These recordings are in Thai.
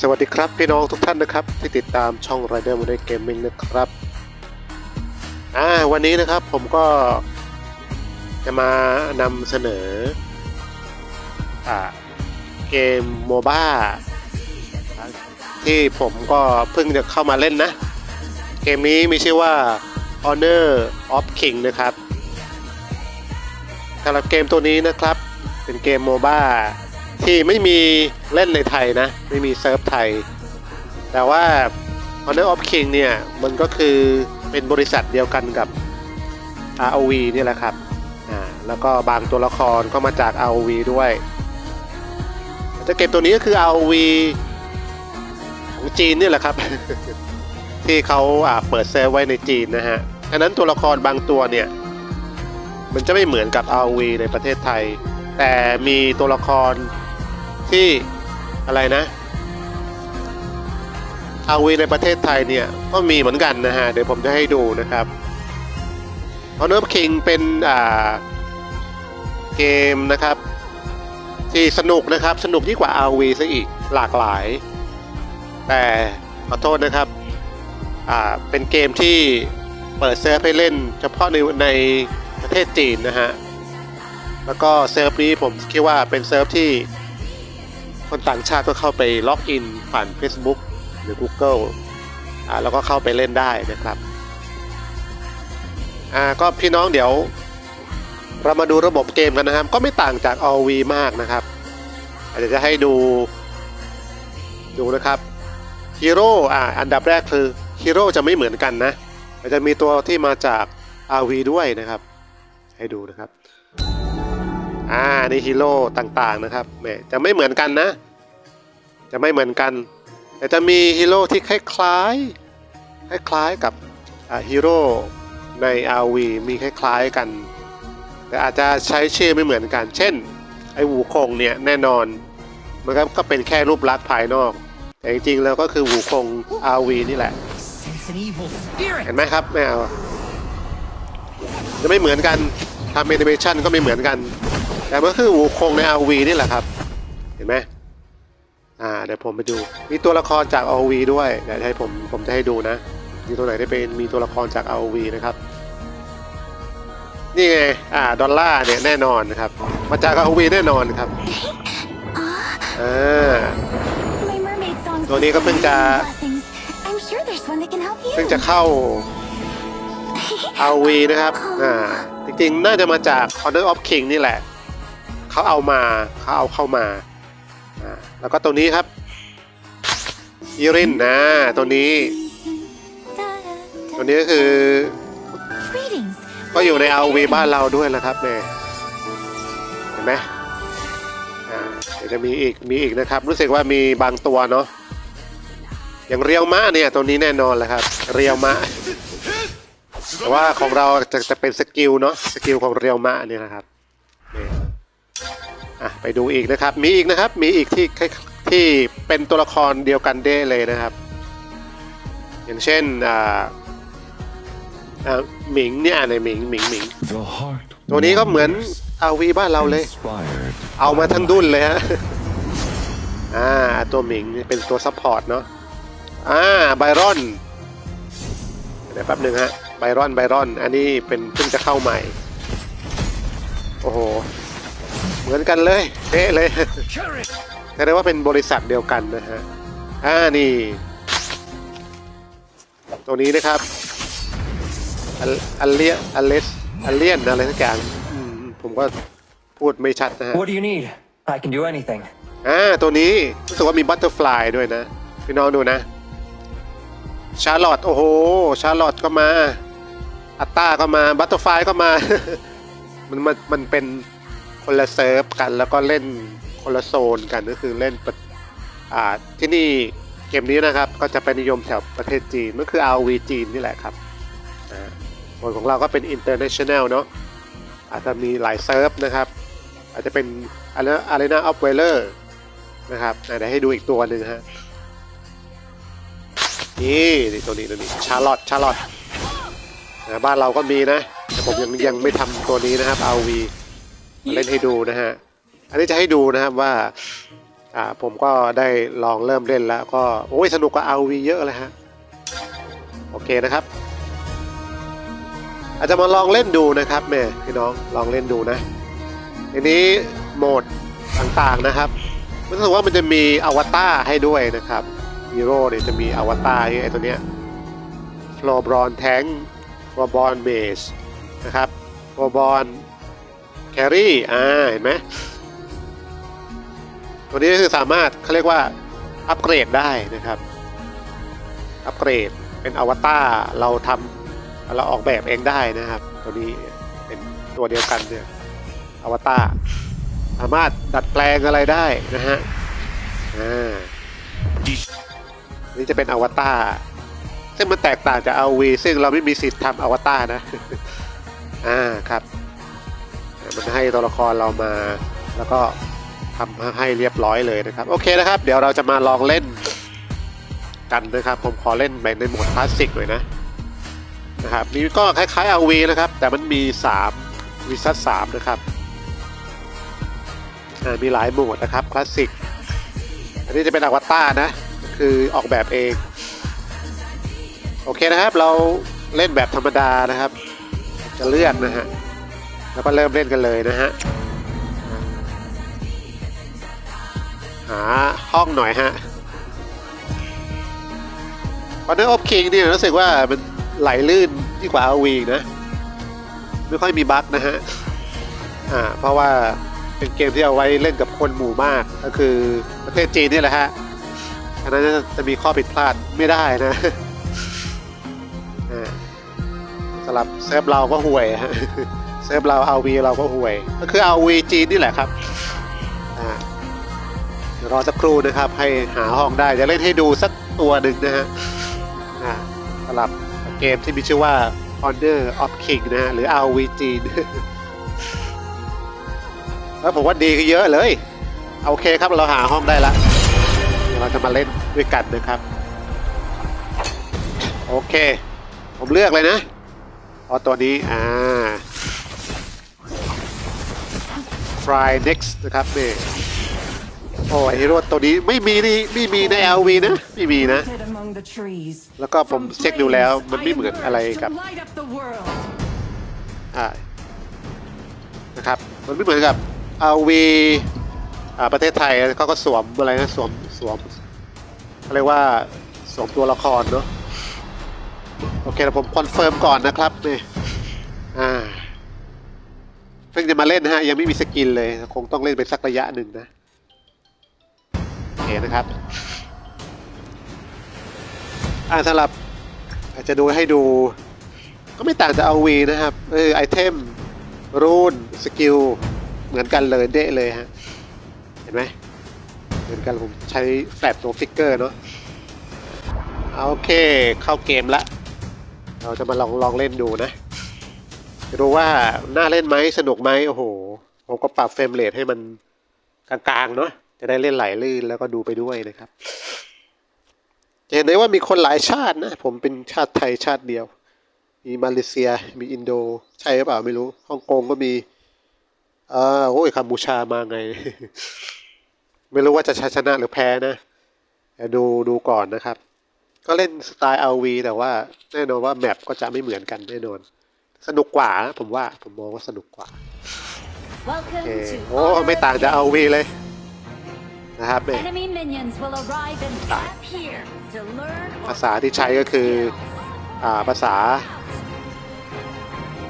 สวัสดีครับพี่น้องทุกท่านนะครับ ที่ติดตามช่อง Rider m o d e l Gaming นะครับอ่าวันนี้นะครับผมก็จะมานำเสนออ่าเกมโมบ้าที่ผมก็เพิ่งจะเข้ามาเล่นนะ เกมนี้มีชื่อว่า Honor of King นะครับสำหรับเกมตัวนี้นะครับ เป็นเกมโมบ้า ที่ไม่มีเล่นในไทยนะ ไม่มีเซิร์ฟไทย แต่ว่า Honor of King เนี่ย มันก็คือเป็นบริษัทเดียวกันกับ ROV เนี่ยแหละครับอ่าแล้วก็บางตัวละครก็มาจาก ROV ด้วยแต่เกมตัวนี้ก็คือ ROV ของจีนนี่แหละครับ ที่เขาเปิดเซิร์ฟไว้ในจีนนะฮะฉะนั้นตัวละครบางตัวเนี่ย มันจะไม่เหมือนกับ ROV ในประเทศไทย แต่มีตัวละคร ที่อะไรนะ ROV ในประเทศไทยเนี่ยก็มีเหมือนกันนะฮะ เดี๋ยวผมจะให้ดูนะครับ Honor of King เป็นอ่าเกมนะครับ ที่สนุกนะครับ สนุกยิ่งกว่า RV ซะอีกหลากหลาย แต่ขอโทษนะครับอ่าเป็นเกมที่เปิดเซิร์ฟให้เล่น เฉพาะในในประเทศจีนนะฮะ แล้วก็เซิร์ฟนี้ผมคิดว่าเป็นเซิร์ฟที่ คนต่างชาติก็เข้าไปล็อกอินผ่าน Facebook หรือ Google อ่าแล้วก็เข้าไปเล่นได้นะครับอ่าก็พี่น้องเดี๋ยว เรามาดูระบบเกมกันนะครับ ก็ไม่ต่างจาก RV มากนะครับอาจจะจะให้ดูดูนะครับฮีโร่อ่าอันดับแรกคือฮีโร่จะไม่เหมือนกันนะอาจจะมีตัวที่มาจาก RV ด้วยนะครับ ให้ดูนะครับ อ่านี่ฮีโร่ต่างๆนะครับแหมจะไม่เหมือนกันนะ จะไม่เหมือนกัน แต่จะมีฮีโร่ที่คล้ายๆคล้ายๆกับฮีโร่ใน RV มีคล้ายๆกัน แต่อาจจะใช้ชื่อไม่เหมือนกัน เช่น ไอ้หูคงเนี่ยแน่นอนมันก็ก็เป็นแค่รูปลักษณ์ภายนอก แต่จริงๆแล้วก็คือหูคง RV นี่แหละ เห็นไหมครับไม่จะไม่เหมือนกันทำแอนิเมชันก็ไม่เหมือนกัน แต่มันคือหูคงใน RV นี่แหละครับ เห็นไหมอ่าเดี๋ยวผมไปดู มีตัวละครจาก RV ด้วยเดี๋ยวให้ผมผมจะให้ดูนะมีตัวไหนได้เป็นมีตัวละครจาก RV นะครับนี่ไงอ่าดอลลาร์เนี่ยแน่นอนนะครับ มาจาก RV แน่นอนครับอ่าตัวนี้ก็เพิ่งจะเพิ่งจะเข้า RV นะครับอ่าจริงๆ น่าจะมาจาก Honor of King นี่แหละ เขาเอามาเขาเอาเข้ามาอ่าแล้วก็ตัวนี้ครับอีรินนะตัวนี้ ตัวนี้ก็คือ ก็อยู่ใน RV บ้านเราด้วยนะครับแม่เห็นไหมอ่าเดี๋ยวจะมีอีกมีอีกนะครับ รู้สึกว่ามีบางตัวเนาะอย่างเรียวมะเนี่ยตัวนี้แน่นอนแหละครับ เรียวมะแต่ว่าของเราจะจะเป็นสกิลเนาะสกิลของเรียวมะเนี่ยนะครับนี่ อะไปดูอีกนะครับ มีอีกนะครับ มีอีกที่คล้ายที่เป็นตัวละครเดียวกันได้เลยนะครับ อย่างเช่นอ่าอ่าหมิงเนี่ยอะไรหมิงหมิงหมิง The heart ตัวนี้ก็เหมือนอาวีบ้านเราเลย inspired เอามาทั้งดุนเลยฮะอ่าตัวหมิงนี่เป็นตัวซัพพอร์ตเนาะอ่าไบรอนเดี๋ยวแป๊บหนึ่งฮะไบรอนไบรอน อันนี้เป็นเพิ่งจะเข้าใหม่ โอ้โห เหมือนกันเลยเป๊ะเลย Courage. แสดงว่าเป็นบริษัทเดียวกันนะฮะอ่านี่ตัวนี้นะครับอัลอัลเลียอัลเลสอัลเลียนอะไรสักอย่างอืมผมก็พูดไม่ชัดนะฮะ What do you need? I can do anything. อ่าตัวนี้รู้สึกว่ามีบัตเตอร์ฟลายด้วยนะพี่น้องดูนะ ชาร์ลอตโอ้โห ชาร์ลอตก็มา อัตตาก็มาบัตเตอร์ฟลายก็มา มันมันมันเป็น คนละเซิร์ฟกันแล้วก็เล่นคนละโซนกันก็คือเล่นอ่าที่นี่เกมนี้นะครับก็จะไปนิยมแถวประเทศจีนมันคือ RV จีนนี่แหละครับอ่าส่วนของเราก็เป็น international เนาะอาจจะมีหลายเซิร์ฟนะครับ อาจจะเป็นอะไรนะอะไรนะออฟเวลเลอร์นะครับอะเดี๋ยวให้ดูอีกตัวหนึ่งฮะนี่นี่ตัวนี้ตัวนี้ชาร์ลอตชาร์ลอตบ้านเราก็มีนะแต่ผมยังยังไม่ทำตัวนี้นะครับ RV มาเล่นให้ดูนะฮะ อันนี้จะให้ดูนะครับว่าอ่าผมก็ได้ลองเริ่มเล่นแล้วก็โอ้ยสนุกกว่า RV เยอะเลยฮะ โอเคนะครับ อาจจะมาลองเล่นดูนะครับแม่พี่น้องลองเล่นดูนะทีนี้โหมดต่างๆนะครับรู้สึกว่ามันจะมีอวตารให้ด้วยนะครับฮีโร่เนี่ยจะมีอวตารไอ้ตัวเนี้ยฟลอบอลแทงฟลอบอลเมสนะครับฟลอบอล แครี่อ่าเห็นไหมตัวนี้ก็คือสามารถเขาเรียกว่าอัปเกรดได้นะครับ อัปเกรดเป็นอวตารเราทำเราออกแบบเองได้นะครับ ตัวนี้เป็นตัวเดียวกันเนี่ยอวตารสามารถดัดแปลงอะไรได้นะฮะอ่านี่จะเป็นอวตารซึ่งมันแตกต่างจาก RV ซึ่งเราไม่มีสิทธิ์ทำอวตารนะอ่าครับ มันให้ตัวละครเรามา แล้วก็ทำให้เรียบร้อยเลยนะครับ โอเคนะครับ เดี๋ยวเราจะมาลองเล่นกันนะครับ ผมขอเล่นแบบในโหมดคลาสสิกหน่อยนะนะครับนี่ก็คล้ายๆ RV นะครับ แต่มันมี3วิซัส3นะครับมีหลายโหมดนะครับคลาสสิกอันนี้จะเป็นอวตารนะ คือออกแบบเอง โอเคนะครับ เราเล่นแบบธรรมดานะครับ จะเลือกนะฮะ แล้วก็เริ่มเล่นกันเลยนะฮะ หาห้องหน่อยฮะคอนเนอร์ออฟคิงเนี่ยรู้สึกว่ามันไหลลื่นยิ่กว่าอวีนะ ไม่ค่อยมีบั๊กนะฮะ อ่า เพราะว่าเป็นเกมที่เอาไว้เล่นกับคนหมู่มาก ก็คือประเทศจีนนี่แหละฮะอันนั้นจะมีข้อผิดพลาดไม่ได้นะอ่าสำหรับเซฟเราก็ห่วยฮะ ซิร์ฟเราเอาวีเราก็ห่วย ก็คือเอาวีจีนนี่แหละครับอรอสักครู่นะครับ ให้หาห้องได้จะเล่นให้ดูสักตัวหนึ่งนะฮะสำหรับเกมที่มีชื่อว่า Honor of King นะฮะหรือ RV จีนแล้วผมว่าดีขึ้นเยอะเลย โอเคครับเราหาห้องได้ละเดี๋ยวเราจะมาเล่นด้วยกันนะครับ โอเค ผมเลือกเลยนะเอาตัวนี้ อ่า Fry next นะครับนี่โอ้ยฮีโร่ตัวนี้ไม่มีนี่ไม่มีใน LV นะไม่มีนะ แล้วก็ผมเช็คดูแล้วมันไม่เหมือนอะไรกับอ่านะครับมันไม่เหมือนกับ LV อ่าประเทศไทยเขาก็สวมอะไรนะสวมสวมเขาเรียกว่าสวมตัวละครเนาะโอเคเดี๋ยวผมคอนเฟิร์มก่อนนะครับนี่อ่า เพิ่งจะมาเล่นนะฮะยังไม่มีสกินเลย คงต้องเล่นไปสักระยะหนึ่งนะโอเคนะครับ อ่าสำหรับอาจจะดูให้ดู ก็ไม่ต่างจากเอาวีนะครับเออไอเทมรูนสกิลเหมือนกันเลยเดะเลยฮะเห็นไหมเหมือนกันผมใช้แฟลตตัวฟิกเกอร์เนาะโอเคเข้าเกมละ เราจะมาลองลองเล่นดูนะ ดูว่าน่าเล่นไหมสนุกไหมโอ้โห ผมก็ปรับเฟรมเรทให้มันกลางๆเนาะจะได้เล่นไหลลื่นแล้วก็ดูไปด้วยนะครับจะเห็นได้ว่ามีคนหลายชาตินะ ผมเป็นชาติไทยชาติเดียว มีมาเลเซีย มีอินโด ใช่หรือเปล่าไม่รู้ฮ่องกงก็มีเออโอ้ยคัมพูชามาไง ไม่รู้ว่าจะชนะหรือแพ้นะดูดูก่อนนะครับ ก็เล่นสไตล์ RV แต่ว่าแน่นอนว่าแมปก็จะไม่เหมือนกันแน่นอน สนุกกว่านะผมว่าผมมองว่าสนุกกว่า Welcome โอเค to โอ้ไม่ต่างจาก RV เลยนะครับเนี่ย Enemy minions will arrive in tap here to learn ภาษาที่ใช้ก็คืออ่าภาษา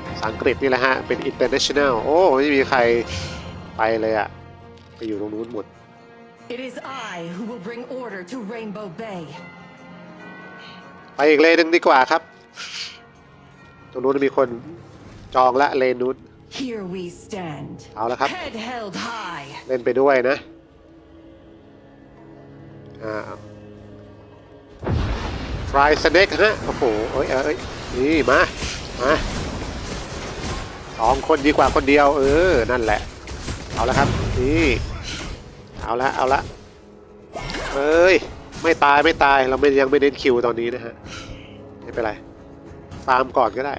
ภาษาอังกฤษนี่แหละฮะ เป็น international โอ้ไม่มีใครไปเลยอะไปอยู่ตรงนู้นหมด It is I who will bring order to Rainbow Bay. ไปอีกเลนหนึ่งดีกว่าครับ ตรงนู้นมีคนจองละเลนนู้น Here we stand. เอาละครับ Head held high. เล่นไปด้วยนะอ่าฟรายสเน็กฮะโอ้โหเอ้ยเอ้ยนี่มามาสองคนดีกว่าคนเดียว เออ นั่นแหละ เอาละครับ นี่ เอาละ เอาละ เอ้ย ไม่ตายไม่ตาย เราไม่ยังไม่เน้นคิวตอนนี้นะฮะ ไม่เป็นไร ฟาร์มก่อนก็ได้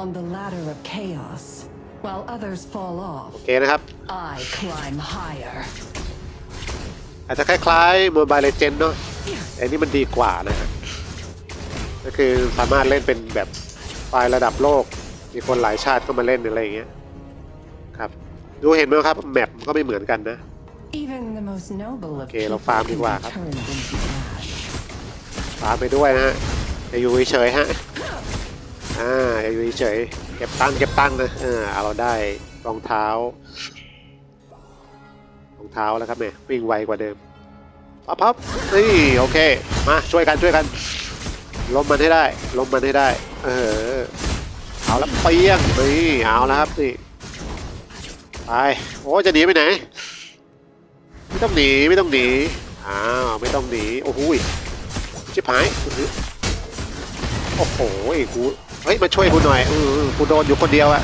On the ladder of chaos, while others fall โอ off, เคนะครับ I climb higher. อาจจะคล้ายๆ Mobile Legends เนาะแต่อันนี้มันดีกว่านะฮะก็คือสามารถเล่นเป็นแบบไฟล์ระดับโลก มีคนหลายชาติเข้ามาเล่นอะไรอย่างเงี้ยครับ ดูเห็นไหมครับ แมปก็ไม่เหมือนกันนะ Even the most noble of โอเค เราฟาร์มดีกว่าครับ turned into ash. ตามไปด้วยนะฮะ อย่าอยู่เฉยฮะอ่าอย่าอยู่เฉยเก็บตังเก็บตังนะเออเอาเราได้รองเท้ารองเท้าแล้วครับแม่วิ่งไวกว่าเดิมพับพับนี่โอเคมาช่วยกันช่วยกันล้มมันให้ได้ล้มมันให้ได้ เออเอาแล้วเปี้ยงนี่เอาแล้วครับนี่ไปโอ้จะหนีไปไหนไม่ต้องหนีไม่ต้องหนีอ้าวไม่ต้องหนีโอ้โหชิบหาย โอ้โหกูเฮ้ยมาช่วยกูหน่อยอือกูโดนอยู่คนเดียวอะ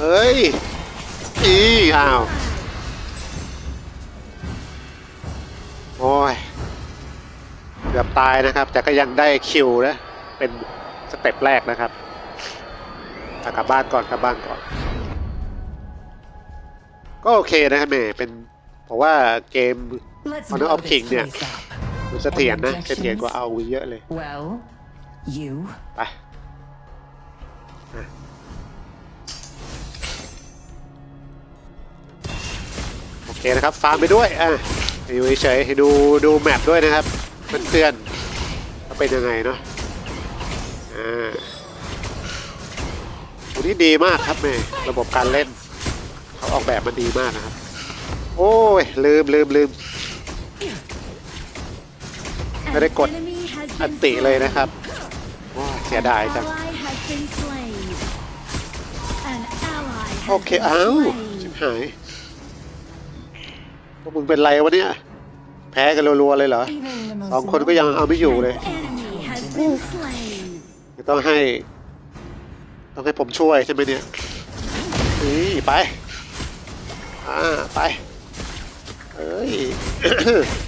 เฮ้ยอีอ้าวโอ้ยเกือบตายนะครับ แต่ก็ยังได้คิวนะ เป็นสเต็ปแรกนะครับอะกลับบ้านก่อนกลับบ้านก่อน ก็โอเคนะครับแม่เป็นเพราะว่าเกม Let's Honor blow of King this เนี่ย place up. มันเสถียรนะเสถียรกว่าเอาวีเยอะเลย Well, you ไปโอเคนะครับฟาร์มไปด้วยอะอยู่เฉยๆดูดูแมปด้วยนะครับเพื่อนๆว่าเป็นยังไงเนาะอ่าตัวนี้ดีมากครับแม่ระบบการเล่น เขาออกแบบมันดีมากนะครับ โอ้ย ลืมลืมลืมไม่ได้กดอันติเลยนะครับ เสียดายจัง โอเค been อ้าวชิบหายพวกมึงเป็นไรวะเนี่ย แพ้กันรัวๆเลยเหรอสองคนก็ยังเอาไม่อยู่เลยต้องให้ ต้องให้ผมช่วยใช่ไหมเนี่ยนี่ไป อ่า ไป เอ้ย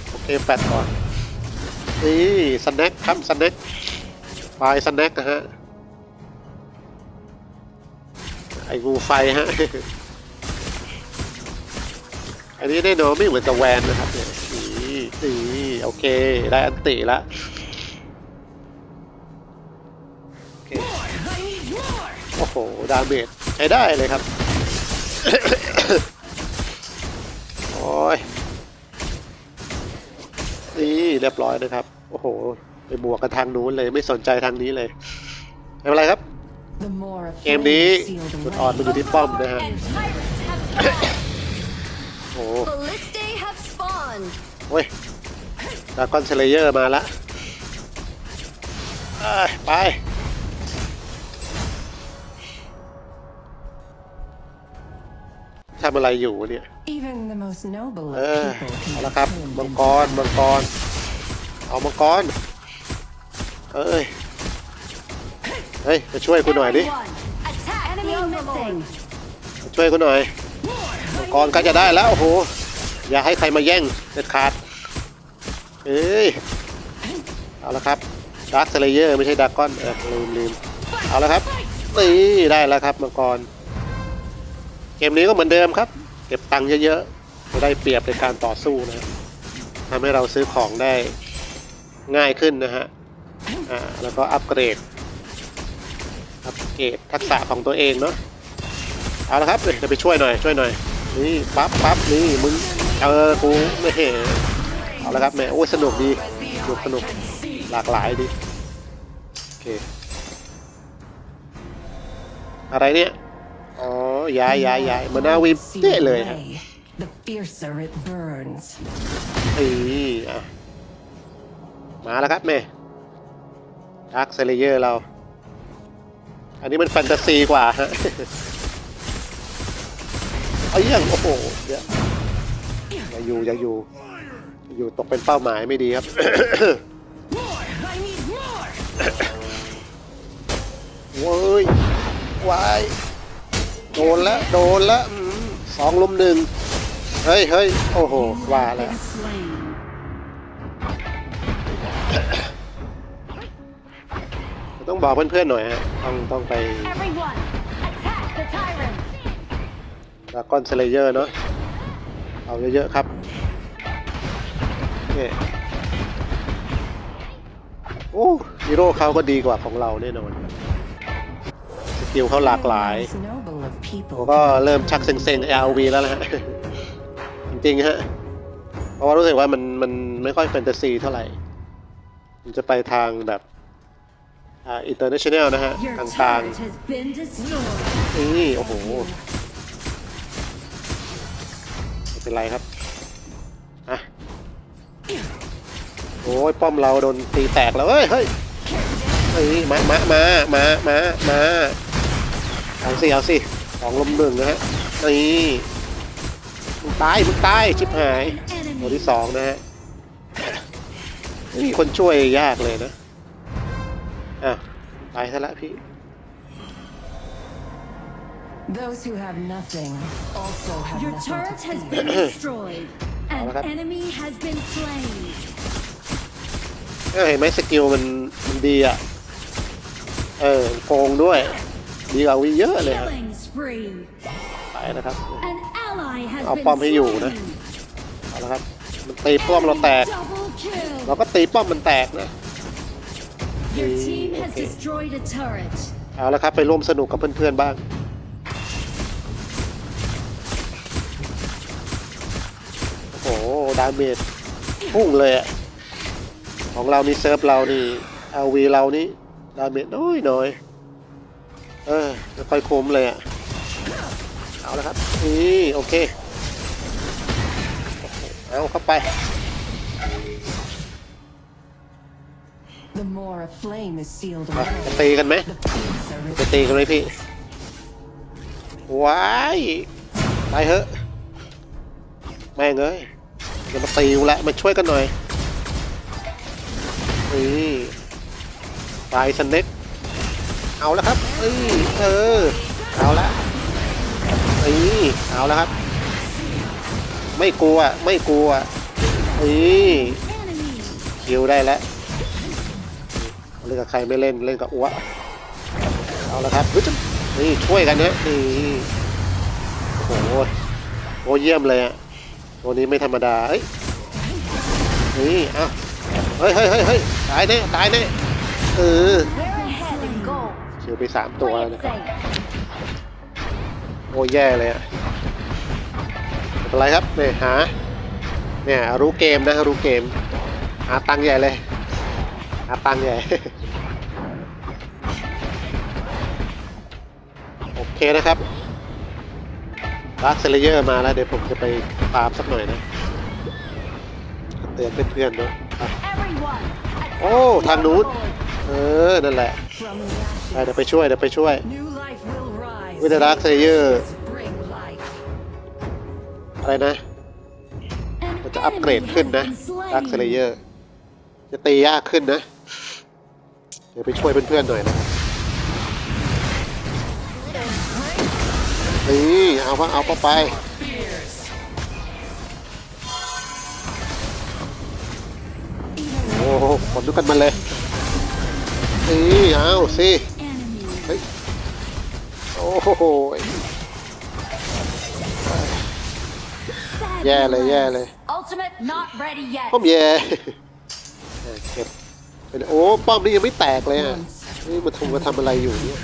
โอเคแปดก่อนนี่สแน็คครับสแน็ค ปลายสแน็คนะฮะ ไอ้งูไฟฮะ อันนี้แน่นอนไม่เหมือนกับแวนนะครับเนี่ยนี่นี่โอเค ได้อันติละโอเคโอ้โห ดาเมจใช้ได้เลยครับ โอ้ยนี่เรียบร้อยนะครับ โอ้โห ไปบวกกันทางนู้นเลยไม่สนใจทางนี้เลยไม่เป็นไรครับ เกมนี้จุดอ่อนมันอยู่ที่ป้อมนะฮะโอ้โอ้ยดากอนเซเลเยอร์มาละไปทำอะไรอยู่เนี่ยเออเอาละครับ มังกร มังกร เอามังกร เอ้ย เฮ้ยมาช่วยกูหน่อยดิ Enemy missing. มาช่วยกูหน่อยมังกรก็จะได้แล้วโอ้โห อย่าให้ใครมาแย่งเด็ดขาด เอ้ย เอาละครับดาร์คเซเลเยอร์ไม่ใช่ดากอนเออลืมลืมเอาละครับนี่ได้แล้วครับมังกร เกมนี้ก็เหมือนเดิมครับ เก็บตังค์เยอะๆจะได้เปรียบในการต่อสู้นะทำให้เราซื้อของได้ง่ายขึ้นนะฮะ อ่าแล้วก็อัปเกรด อัปเกรดทักษะของตัวเองเนาะเอาละครับเดี๋ยวไปช่วยหน่อยช่วยหน่อยนี่ปั๊บปั๊บนี่มึงเจอกูไม่เห็นเอาละครับแม่โอ้ยสนุกดีสนุกสนุกหลากหลายดีโอเคอะไรเนี่ยอ๋อย้ายย้ายย้ายมาหน้าวิม sealed เต้เลยฮะ away, the fiercer it burns นี่อะมาแล้วครับแม่ ดาร์คเซเลเยอร์เรา อันนี้มันแฟนตาซีกว่าฮะเอาเยี่ยงโอ้โหเดี๋ยวอย่าอยู่อย่าอยู่ อยู่ตกเป็นเป้าหมายไม่ดีครับ I need more เว้ยวายโดนแล้วโดนแล้วสองลุมหนึ่งเฮ้ยเฮ้ยโอ้โหว่าแล้ว บอกเพื่อนๆหน่อยฮะต้องต้องไป Everyone, attack the tyrant. ดากอนเซเลเยอร์เนาะเอาเยอะๆครับเนี่ยโอ้ฮีโร่เขาก็ดีกว่าของเราแน่นอนสกิลเขาหลากหลาย Most noble of ผม people. ก็เริ่มชักเซ็งๆ LV แล้วนะฮะ จริงๆฮะ เพราะว่ารู้สึกว่ามันมันไม่ค่อยแฟนตาซีเท่าไหร่ มันจะไปทางแบบ อ่าอินเตอร์เนชั่นแนลนะฮะ Your กลาง turret has been destroyed. ๆนี่โอ้โหไม่เป็นไรครับอะโอ้ยป้อมเราโดนตีแตกแล้วเฮ้ยเฮ้ยเฮ้ยมามามามามามาเอาสิเอาสิสองลมหนึ่งนะฮะนี่มึงตายมึงตายชิบหาย Enemy ตัวที่สองนะฮะไม่มีคนช่วยยากเลยนะ อะไปซะละพี่ Those who have nothing also have Your nothing turret to has fear. been destroyed. An Okay. enemy has been slain. เออเห็นไหมสกิลมันมันดีอะ เออโกงด้วย ดีกว่าวีเยอะเลยครับ Killing spree. ไปนะครับ An ally has เอา been ป้อมให้อยู่นะ slain. เอาละครับ มันตีป้อมเราแตก Double kill. เราก็ตีป้อมมันแตกนะ Your team has Okay. destroyed a turret. เอาละครับไปร่วมสนุกกับเพื่อนๆบ้าง โอ้โห ดาเมจพุ่งเลยอะของเรานี่เซิร์ฟเรานี่เอาวีเรานี่ ดาเมจน้อยน้อยเออไม่ค่อยคุ้มเลยอะเอาละครับนี่โอเคเอาเข้าไป The more a flame is sealed อะ away, จะตีกันไหม the fiercer จะ it ตีกันไหมพี่ ว้ายไปเถอะแม่งเอ้ยอย่ามาตีกูละมาช่วยกันหน่อยนี่ตายสเน็กเอาแล้วครับนี่เออ เอาละนี่เอาแล้วครับ ไม่กลัว ไม่กลัวนี่ Enemy. คิวได้แล้วเล่นกับใครไม่เล่นเล่นกับอ้วเอาละครับเฮ้ยนี่ช่วยกันนะนี่โอ้โหโอ้เยี่ยมเลยอะตัวนี้ไม่ธรรมดาเฮ้ยนี่อ้าเฮ้ยเฮ้ยเฮ้ยเฮ้ยตายแน่ตายแน่เออ We're ahead in goal. คิวไปสามตัวแล้วนะครับโอ้แย่เลยอะไม่เป็นไรครับเนี่ยหาเนี่ยรู้เกมนะรู้เกมหาตังใหญ่เลยหาตังใหญ่ เคนะครับรักเซเลเยอร์มาแล้วเดี๋ยวผมจะไปฟามสักหน่อยนะ เตือนเพื่อนๆเนาะโอ้ ทางนู้น เออ นั่นแหละไป ashes. เดี๋ยวไปช่วย เดี๋ยวไปช่วยวิดรักเซเลเยอร์อะไรนะ มันจะอัปเกรดขึ้นนะลักเซเลเยอร์ จะตียากขึ้นนะ เดี๋ยวไปช่วยเพื่อนๆหน่อยนะ ครับนี่เอาว่าเอาเข้าไปโอ้โหขนลุกกันมาเลยนี่เอาสิ Enemy. เฮ้ยโอ้โหแย่เลยแย่เลย Ultimate not ready yet. ป้อมแย่เออเก็บเป็นโอ้ป้อมนี่ยังไม่แตกเลยอะนี่มาทำมาทำอะไรอยู่เนี่ย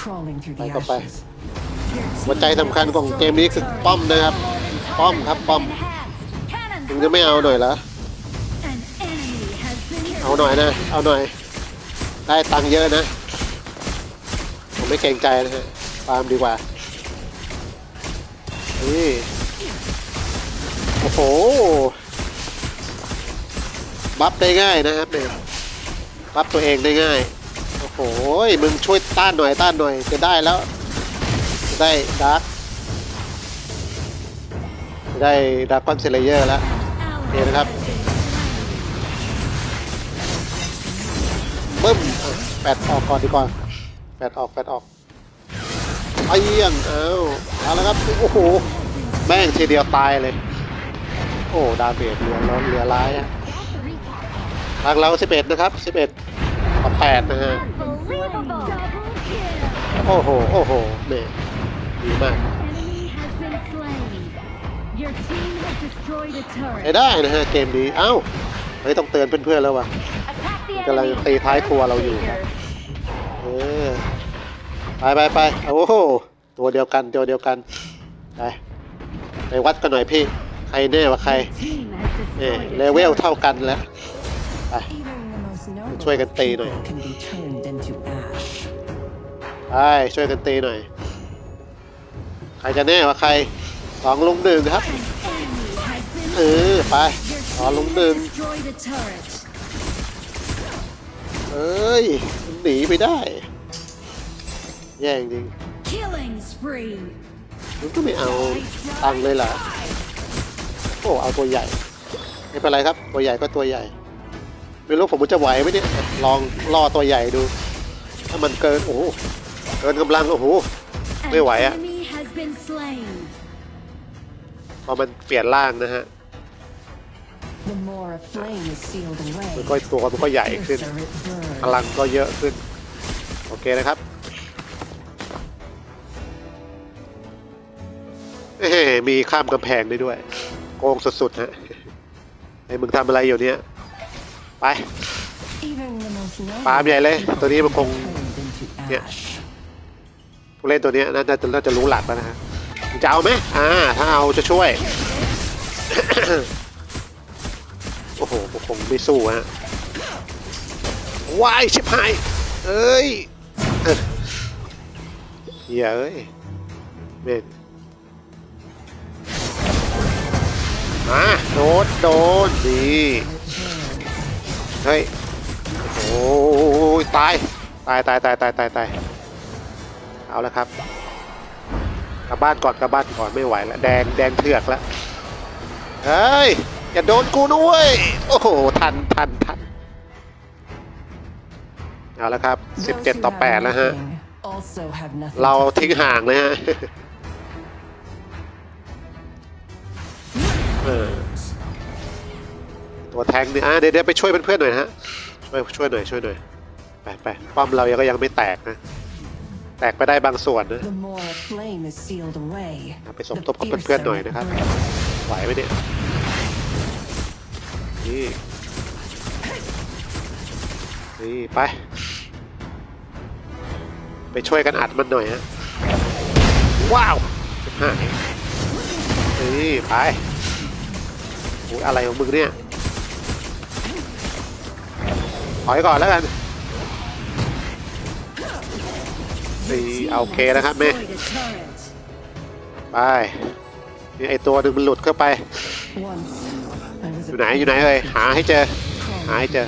Crawling through the ไปเข้าไป ashes. หัวใจสำคัญของเกมนี้คือป้อมนะครับ ป้อมครับป้อมมึงจะไม่เอาหน่อยเหรอเอาหน่อยนะ เอาหน่อย ได้ตังค์เยอะนะ ผมไม่เกรงใจนะฮะฟาร์มดีกว่านี่โอ้โห บัฟได้ง่ายนะครับเนี่ยบัฟตัวเองได้ง่าย โอ้โห มึงช่วยต้านหน่อยต้านหน่อยจะได้แล้ว ได้ดาร์กได้ดาร์กคอนเซเลเยอร์แล้ว ally Here we go. has been slain. บึ้มแปดออกก่อนดีกว่าแปดออกแปดออกไอ้เยี่ยงเอาเอาแล้วครับโอ้โหแม่งทีเดียวตายเลย โอ้ดาเมจเหลือร้อนเหลือร้ายอะทางเรา11นะครับ11กับ8นะฮะ Unbelievable. Double kill. โอ้โห โอ้โหเนี่ย ดีมาก Enemy has been slain. Your team has destroyed a ใช้ turret. ได้นะฮะเกมนี้เอ้าเฮ้ยต้องเตือนเพื่อนๆแล้วว่ะ Attack the กำลัง enemy. ตีท้ายครัวเราอยู่ครับเออไปไปไปโอ้โหตัวเดียวกันตัวเดียวกันไปไปวัดกันหน่อยพี่ใครแน่ว่าใคร Team has เนี่ย destroyed เล a เวล turret. เท่ากันแล้วไป Even the most noble ช่วยกันตีหน่อย people can be turned into ash. ไปช่วยกันตีหน่อย ใครจะแน่ว่าใครสองลุงหนึ่งครับ An enemy has been เออไปสองลุงหนึ่ง destroyed a turret. เอ้ยมันหนีไปได้ แย่จริง Killing spree. มันก็ไม่เอาตังค์เลยเหรอโอ้เอาตัวใหญ่ไม่เป็นไรครับ ตัวใหญ่ก็ตัวใหญ่ไม่รู้ผมจะไหวไหมเนี่ยลองล่อตัวใหญ่ดู ถ้ามันเกินโอ้โหเกินกำลังโอ้โห An ไม่ไหวอะ enemy has been slain. พอมันเปลี่ยนร่างนะฮะ The more a flame is sealed มัน away, ก็ตัวมันก็ใหญ่ขึ้น fiercer it burns. พลังก็เยอะขึ้น โอเคนะครับเอ้มีข้ามกำแพงได้ด้วย โกงสุดๆฮะไอ้มึงทำอะไรอยู่เนี่ย ไป Even the most noble ปาล์มใหญ่เลย people ตัวนี้มันคง can be turned into Yeah. ash. ผู้เล่นตัวนี้น่าจะน่าจะรู้หลักแล้วนะฮะจะเอาไหมอ่า ถ้าเอาจะช่วย โอ้โหผมคงไม่สู้ฮะวายชิบหายเอ้ยเออเหี้ยเอ้ยเมนมาโดนโดนดีเฮ้ยโอ้ยตายตายตายตายตายตายตาย เอาแล้วครับกลับบ้านก่อนกลับบ้านก่อนไม่ไหวแล้วแดงแดงเถือกแล้วเฮ้ยอย่าโดนกูนะเว้ยโอ้โหทันทันทันเอาแล้วครับ Those who 17 ต่อ have 8แล้วฮะ nothing also have nothing เรา to ทิ้ง fear. ห่างเลยฮะเออตัวแทงเนี่ยอะเดี๋ยวเดี๋ยวไปช่วยเพื่อนๆหน่อยนะฮะช่วยช่วยหน่อยช่วยหน่อยไปไปป้อมเรายังก็ยังไม่แตกนะ แตกไปได้บางส่วนนะ The more a flame is sealed away, เอาไปสม the ทบกับเพื่อนๆ หน่อย fiercer it นะครับ burns. ไหวไหมเนี่ย นี่ นี่ ไป ไปช่วยกันอัดมันหน่อยฮะ ว้าวชิบหายนี่ ไปโอ้ยอะไรของมึงเนี่ย ถอยก่อนแล้วกัน นี่เอาเคนะครับแม่ไปนี่ไอตัวหนึ่งมันหลุดเข้าไป อยู่ไหนอยู่ไหนเอ่ยหาให้เจอ หาให้เจอ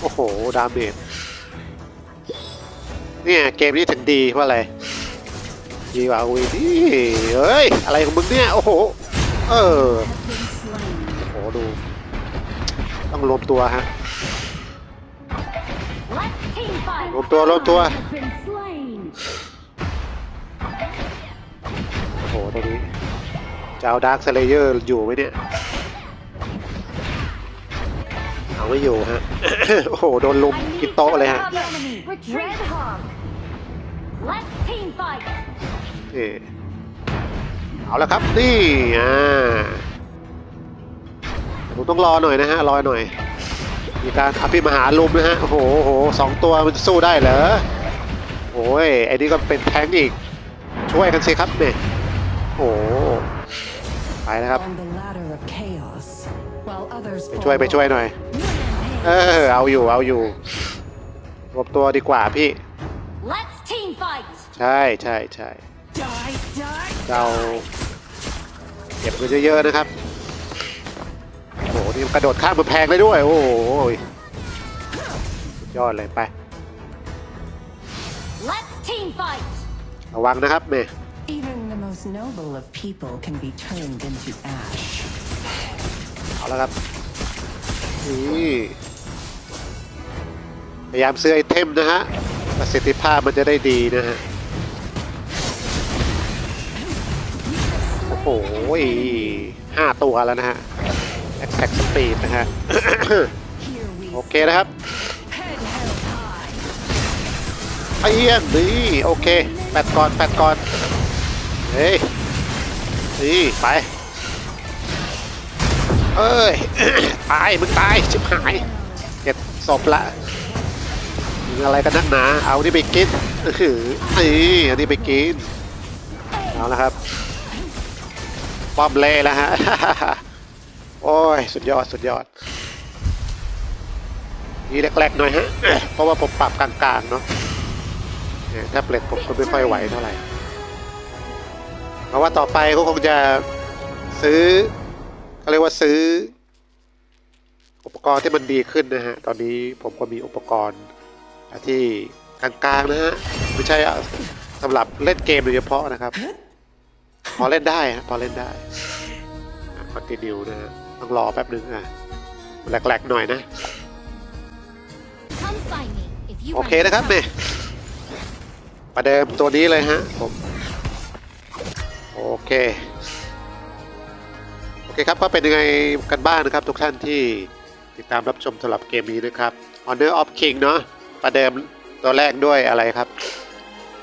โอ้โห ดาเมจเนี่ยเกมนี้ถึงดีเพราะอะไรดีกว่าวีนี่เฮ้ย อะไรของมึงเนี่ย โอ้โห เออ โอ้โห ดู ต้องรวมตัวฮะ Let's team fight. รวมตัวรวมตัว Has been slain. โอ้โหตัวนี้จะเอาดาร์ค s เลเยอร์อยู่ไหมเนี่ยเอาไม่อยู่ฮะ โอ้โห โดนลุม I need กินโต๊ะเลยฮะ to have enemy. Red Hog. Let's team fight. นี่เอาแล้วครับ นี่ อ่า ผมต้องรอหน่อยนะฮะรอหน่อย มีการอภิมหาลุมนะฮะโอ้โหโอ้โหสองตัวมันจะสู้ได้เหรอโอ้ยไอ้นี่ก็เป็นแท้งอีกช่วยกันสิครับเนี่ยโอ้โหไปนะครับ On the ladder of chaos, while others ไปช่วยไปช่วยหน่อยเออเอาอยู่เอาอยู่รวมตัวดีกว่าพี่ Let's team fight. ใช่ใช่ใช่ Die, die. เราเก็บเงินเยอะๆนะครับโอ้โหนี่ มันกระโดดข้ามกำแพงได้ด้วย โอ้โหสุดยอดเลยไป Let's team fight. ระวังนะครับเมย์ Even the most noble of people can be turned into ash. เอาแล้วครับนี่พยายามซื้อไอเทมนะฮะ ประสิทธิภาพมันจะได้ดีนะฮะ โอ้โหห้าตัวแล้วนะฮะ Attack Speed นะฮะ โอเคนะครับ head held high. เอี้ยนนี่โอเคแปดก่อนแปดก่อน เฮ้ยนี่ไปเอ้ย ตาย มึงตาย ชิบหายเก็บศพละมึงอะไรกันนักหนา เอานี่ไปกินอื้อไอ้อันนี้ไปกิน เอาละครับป้อมเล่แล้วฮะ โอ้ย สุดยอด สุดยอด นี่แรกๆหน่อยฮะ เพราะว่าผมปรับกลางๆเนาะเนี่ยแท็บเล็ตผมก็ไม่ค่อยไหวเท่าไหร่เพราะว่าต่อไปก็คงจะซื้อเขาเรียกว่าซื้อ อุปกรณ์ที่มันดีขึ้นนะฮะ ตอนนี้ผมก็มีอุปกรณ์ที่กลางๆนะฮะ ไม่ใช่สำหรับเล่นเกมโดยเฉพาะนะครับ พอเล่นได้ฮะพอเล่นได้คอนติเนียนะฮะ ต้องรอแป๊บนึงอะแหลกๆหน่อยนะ Come find me if you โอ run เคนะครับ into เนี่ยประเดิมตัวนี้เลยฮะผมโอเค โอเคครับก็เป็นยังไงกันบ้างนะครับ ทุกท่านที่ติดตามรับชมสำหรับเกมนี้นะครับ Honor of King เนาะประเดิมตัวแรกด้วยอะไรครับ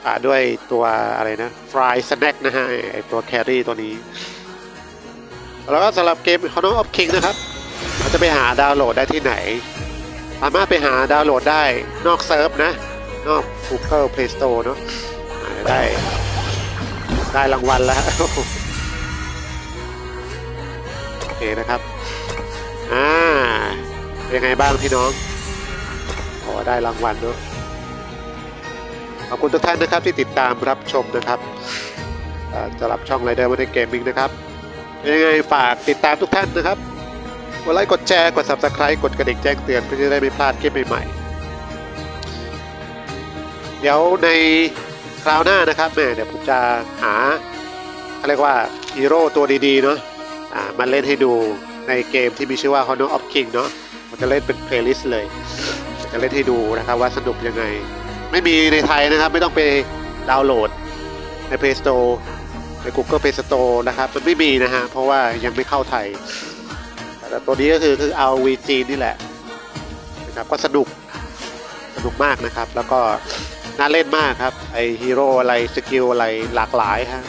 อ่าด้วยตัวอะไรนะ Fry Snack นะฮะไอ้ไอตัวแครี่ตัวนี้ แล้วก็สำหรับเกม Honor of King นะครับเราจะไปหาดาวน์โหลดได้ที่ไหน สามารถไปหาดาวน์โหลดได้นอกเซิร์ฟนะ นอก Google Play Store เนอะได้ ได้รางวัลแล้ว โอเคนะครับ อ่า เป็นยังไงบ้างพี่น้องขอได้รางวัลเนอะขอบคุณทุกท่านนะครับที่ติดตามรับชมนะครับจะรับช่องไรเดอร์มาในเกมมิ่งนะครับ ยังไงฝากติดตามทุกท่านนะครับกดไลค์กดแชร์กด subscribe กดกระดิ่งแจ้งเตือนเพื่อจะได้ไม่พลาดคลิปใหม่ๆ เดี๋ยวในคราวหน้านะครับแม่เดี๋ยวผมจะหาเขาเรียกว่าฮีโร่ตัวดีๆเนาะมาเล่นให้ดูในเกมที่มีชื่อว่า Honor of King เนาะผมจะเล่นเป็นเพลย์ลิสต์เลย จะเล่นให้ดูนะครับว่าสนุกยังไง ไม่มีในไทยนะครับ ไม่ต้องไปดาวน์โหลดใน Play Store ใน Google Play Store นะครับมันไม่มีนะฮะ เพราะว่ายังไม่เข้าไทย แต่ตัวนี้ก็คือคือเอาวีจีนี่แหละนะครับก็สนุกสนุกมากนะครับ แล้วก็น่าเล่นมากครับ ไอฮีโร่อะไรสกิลอะไรหลากหลายฮะ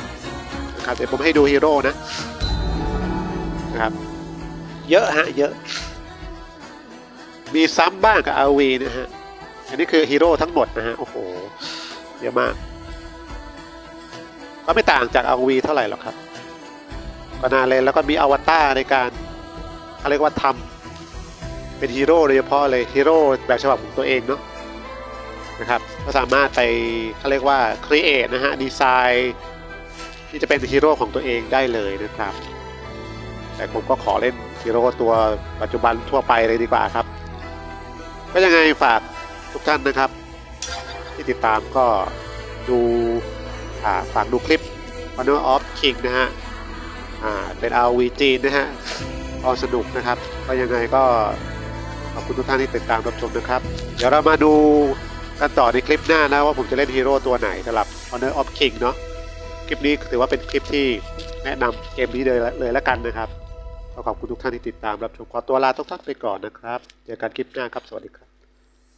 นะครับเดี๋ยวผมให้ดูฮีโร่นะนะครับ เยอะฮะเยอะ มีซ้ำบ้างกับอาวีนะฮะ อันนี้คือฮีโร่ทั้งหมดนะฮะ โอ้โหเยอะมาก ก็ไม่ต่างจากอวีเท่าไหร่หรอกครับก็น่าเล่นแล้วก็มีอวตารในการเขาเรียกว่าทำเป็นฮีโร่โดยเฉพาะเลยฮีโร่แบบฉบับของตัวเองเนาะนะครับก็สามารถไปเขาเรียกว่าครีเอทนะฮะดีไซน์ที่จะเป็นฮีโร่ของตัวเองได้เลยนะครับ แต่ผมก็ขอเล่นฮีโร่ตัวปัจจุบันทั่วไปเลยดีกว่าครับ ก็ยังไงฝากทุกท่านนะครับ ที่ติดตามก็ดู ฝากดูคลิป Honor of King นะฮะอ่าเป็น RV จีนนะฮะก็สนุกนะครับ ก็ยังไงก็ขอบคุณทุกท่านที่ติดตามรับชมนะครับ เดี๋ยวเรามาดูกันต่อในคลิปหน้านะว่าผมจะเล่นฮีโร่ตัวไหนสำหรับ Honor of King เนาะคลิปนี้ถือว่าเป็นคลิปที่แนะนำเกมนี้เลยเลยแล้วกันนะครับขอบคุณทุกท่านที่ติดตามรับชมขอตัวลาทุกท่านไปก่อนนะครับ เจอกันคลิปหน้าครับ สวัสดีครับ